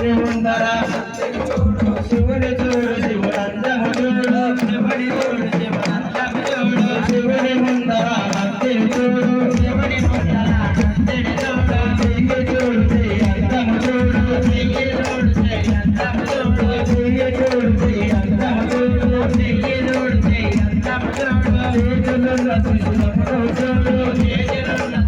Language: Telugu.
శివుందర చూడు శివునందము చూడు శివుని చూడు శివునందము ముందర భక్తిని చూడు ముందర భక్తిని చూడు దిగి చూడు అందము చూడు దిగి చూడు అందము చూడు దిగి చూడు అందము చూడు దిగి చూడు